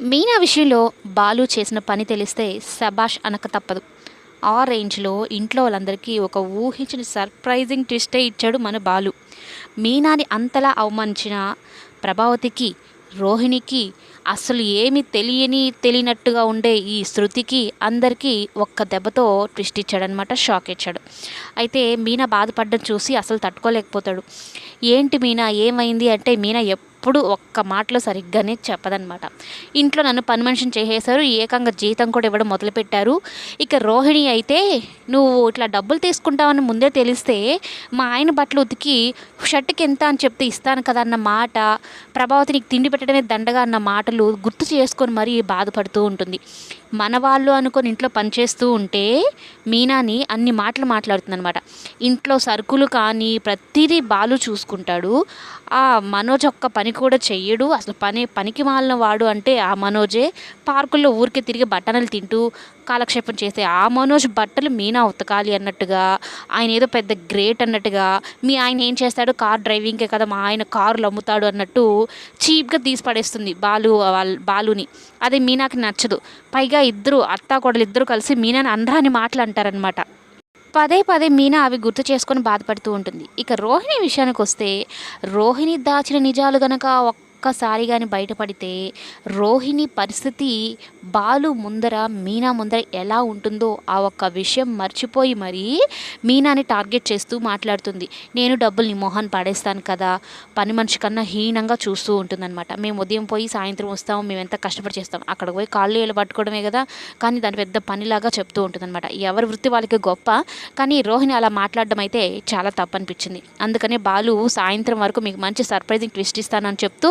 మీనా విషయంలో బాలు చేసిన పని తెలిస్తే శబాష్ అనక తప్పదు. ఆ రేంజ్లో ఇంట్లో వాళ్ళందరికీ ఒక ఊహించిన సర్ప్రైజింగ్ ట్విస్టే ఇచ్చాడు మన బాలు. మీనాని అంతలా అవమానించిన ప్రభావతికి రోహిణికి అసలు ఏమి తెలియని తెలియనట్టుగా ఉండే ఈ శృతికి అందరికీ ఒక్క దెబ్బతో ట్విస్ట్ ఇచ్చాడనమాట షాక్ ఇచ్చాడు. అయితే మీనా బాధపడ్డం చూసి అసలు తట్టుకోలేకపోతాడు. ఏంటి మీనా ఏమైంది? అంటే మీనా ఎప్పుడు ఒక్క మాటలో సరిగ్గానే చెప్పదనమాట ఇంట్లో నన్ను పని మనిషిని చేసేశారు ఏకంగా జీతం కూడా ఇవ్వడం మొదలుపెట్టారు. ఇక రోహిణి అయితే నువ్వు ఇట్లా డబ్బులు తీసుకుంటావని ముందే తెలిస్తే మా ఆయన బట్టలు ఉతికి షర్ట్కి ఎంత అని చెప్తే ఇస్తాను కదా అన్న మాట ప్రభావతి నీకు తిండి పెట్టడమే దండగా అన్న మాటలు గుర్తు చేసుకొని మరీ బాధపడుతూ ఉంటుంది. మన వాళ్ళు అనుకొని ఇంట్లో పనిచేస్తూ ఉంటే మీనాని అన్ని మాటలు మాట్లాడుతుందనమాట ఇంట్లో సరుకులు కానీ ప్రతిదీ బాలు చూసుకుంటాడు. ఆ మనోజ్ ఒక్క పని పని కూడా చెయ్యడు. అసలు పని పనికి మాలిన వాడు అంటే ఆ మనోజే. పార్కుల్లో ఊరికే తిరిగి బట్టనలు తింటూ కాలక్షేపం చేసే ఆ మనోజ్ బట్టలు మీనా ఉతకాలి అన్నట్టుగా ఆయన ఏదో పెద్ద గ్రేట్ అన్నట్టుగా మీ ఆయన ఏం చేస్తాడు? కార్ డ్రైవింగే కదా మా ఆయన కారులు అమ్ముతాడు అన్నట్టు చీప్గా తీసి పడేస్తుంది బాలు బాలుని. అది మీనాకి నచ్చదు. పైగా ఇద్దరు అత్తా కొడలు ఇద్దరు కలిసి మీనాని అనరాని మాటలు అంటారనమాట పదే పదే మీనా అవి గుర్తు చేసుకొని బాధపడుతూ ఉంటుంది. ఇక రోహిణి విషయానికి వస్తే రోహిణి దాచిన నిజాలు గనక ఒక్కసారి కానీ బయటపడితే రోహిణి పరిస్థితి బాలు ముందర మీనా ముందర ఎలా ఉంటుందో ఆ ఒక్క విషయం మర్చిపోయి మరీ మీనాని టార్గెట్ చేస్తూ మాట్లాడుతుంది. నేను డబ్బుల్ని మోహన్ మొహాన్ని పడేస్తాను కదా పని మనిషి కన్నా హీనంగా చూస్తూ ఉంటుందన్నమాట. మేము ఉదయం పోయి సాయంత్రం వస్తాము మేము ఎంత కష్టపడి చేస్తాం అక్కడికి పోయి కాళ్ళు ఏళ్ళు పట్టుకోవడమే కదా కానీ దాని పెద్ద పనిలాగా చెప్తూ ఉంటుందన్నమాట. ఎవరి వృత్తి వాళ్ళకి గొప్ప కానీ రోహిణి అలా మాట్లాడడం అయితే చాలా తప్పు అనిపించింది అందుకనే బాలు సాయంత్రం వరకు మీకు మంచి సర్ప్రైజింగ్ ట్విస్ట్ ఇస్తానని చెప్తూ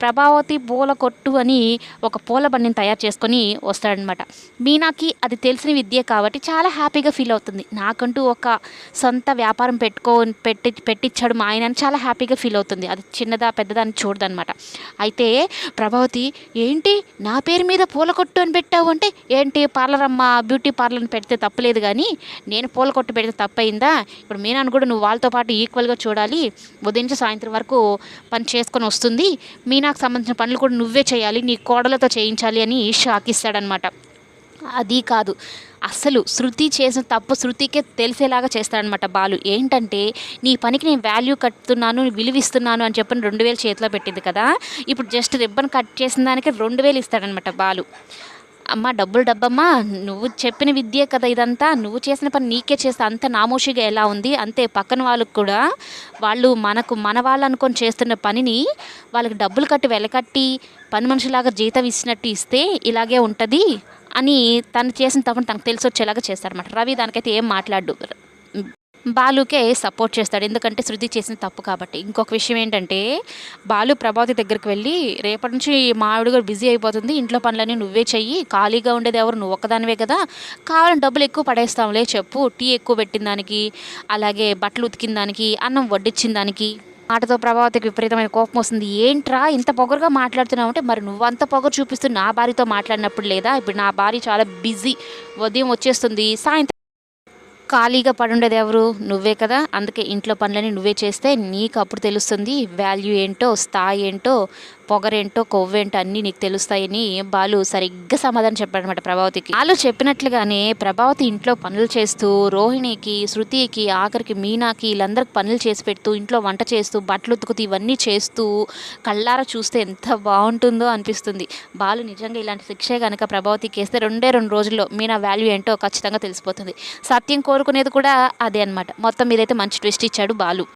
ప్రభావతి పూల కొట్టు అని ఒక పూల బండిని తయారు చేసుకొని వస్తాడనమాట మీనాకి అది తెలిసిన విద్య కాబట్టి చాలా హ్యాపీగా ఫీల్ అవుతుంది. నాకంటూ ఒక సొంత వ్యాపారం పెట్టుకో పెట్టి పెట్టించాడు మా ఆయన అని చాలా హ్యాపీగా ఫీల్ అవుతుంది. అది చిన్నదా పెద్దదా అని చూడదనమాట అయితే ప్రభావతి ఏంటి? నా పేరు మీద పూల కొట్టు అని పెట్టావు అంటే ఏంటి? పార్లర్ అమ్మ బ్యూటీ పార్లర్ని పెడితే తప్పలేదు కానీ నేను పూల కొట్టు పెడితే తప్పయిందా? ఇప్పుడు మీనాను కూడా నువ్వు వాళ్ళతో పాటు ఈక్వల్గా చూడాలి. ఉదయం నుంచి సాయంత్రం వరకు పని చేసుకొని వస్తుంది. మీనా మీనాకు సంబంధించిన పనులు కూడా నువ్వే చేయాలి నీ కోడలతో చేయించాలి అని షాకిస్తాడనమాట అది కాదు. అసలు శృతి చేసిన తప్పు శృతికే తెలిసేలాగా చేస్తాడనమాట బాలు. ఏంటంటే నీ పనికి నేను వాల్యూ కట్టుతున్నాను విలువిస్తున్నాను అని చెప్పని రెండు వేలు చేతిలో పెట్టింది కదా. ఇప్పుడు జస్ట్ రిబ్బన్ కట్ చేసిన దానికి రెండు వేలు ఇస్తాడనమాట బాలు. అమ్మ డబ్బులు డబ్బమ్మా నువ్వు చెప్పిన విద్యే కదా ఇదంతా నువ్వు చేసిన పని నీకే చేస్తే అంత నామోషిగా ఎలా ఉంది? అంతే పక్కన వాళ్ళకు కూడా వాళ్ళు మనకు మన వాళ్ళు అనుకొని చేస్తున్న పనిని వాళ్ళకి డబ్బులు కట్టి వెలకట్టి పని మనిషిలాగా జీతం ఇచ్చినట్టు ఇస్తే ఇలాగే ఉంటుంది అని తను చేసిన తప్పని తనకు తెలిసి వచ్చేలాగా చేస్తాడనమాట రవి దానికైతే ఏం మాట్లాడు బాలుకే సపోర్ట్ చేస్తాడు. ఎందుకంటే శృతి చేసిన తప్పు కాబట్టి. ఇంకొక విషయం ఏంటంటే బాలు ప్రభావతి దగ్గరికి వెళ్ళి రేపటి నుంచి మా ఆవిడ కూడా బిజీ అయిపోతుంది. ఇంట్లో పనులన్నీ నువ్వే చెయ్యి. ఖాళీగా ఉండేది ఎవరు? నువ్వు ఒక్కదానివే కదా. కావాలని డబ్బులు ఎక్కువ పడేస్తాంలే చెప్పు. టీ ఎక్కువ పెట్టిన దానికి అలాగే బట్టలు ఉతికిన దానికి అన్నం వడ్డించిన దానికి. మాటతో ప్రభావతికి విపరీతమైన కోపం వస్తుంది. ఏంట్రా ఇంత పొగరుగా మాట్లాడుతున్నావు అంటే మరి నువ్వు అంత పొగరు చూపిస్తూ నా భార్యతో మాట్లాడినప్పుడు లేదా? ఇప్పుడు నా భార్య చాలా బిజీ. ఉదయం వచ్చేస్తుంది. సాయంత్రం ఖాళీగా పడుండేది ఎవరు? నువ్వే కదా. అందుకే ఇంట్లో పనులని నువ్వే చేస్తే నీకు అప్పుడు తెలుస్తుంది వాల్యూ ఏంటో స్థాయి ఏంటో పొగరేంటో కొవ్వేంటో అన్నీ నీకు తెలుస్తాయని బాలు సరిగ్గా సమాధానం చెప్పాడనమాట ప్రభావతికి. వాళ్ళు చెప్పినట్లుగానే ప్రభావతి ఇంట్లో పనులు చేస్తూ రోహిణికి శృతికి ఆఖరికి మీనాకి వీళ్ళందరికి పనులు చేసి పెడుతూ ఇంట్లో వంట చేస్తూ బట్టలు ఉతుకుతూ ఇవన్నీ చేస్తూ కళ్ళారా చూస్తే ఎంత బాగుంటుందో అనిపిస్తుంది. బాలు నిజంగా ఇలాంటి శిక్షే కనుక ప్రభావతికి వేస్తే రెండే రెండు రోజుల్లో మీనా వాల్యూ ఏంటో ఖచ్చితంగా తెలిసిపోతుంది. సత్యం కోరుకునేది కూడా అదే అనమాట మొత్తం మీదైతే మంచి ట్విస్ట్ ఇచ్చాడు బాలు.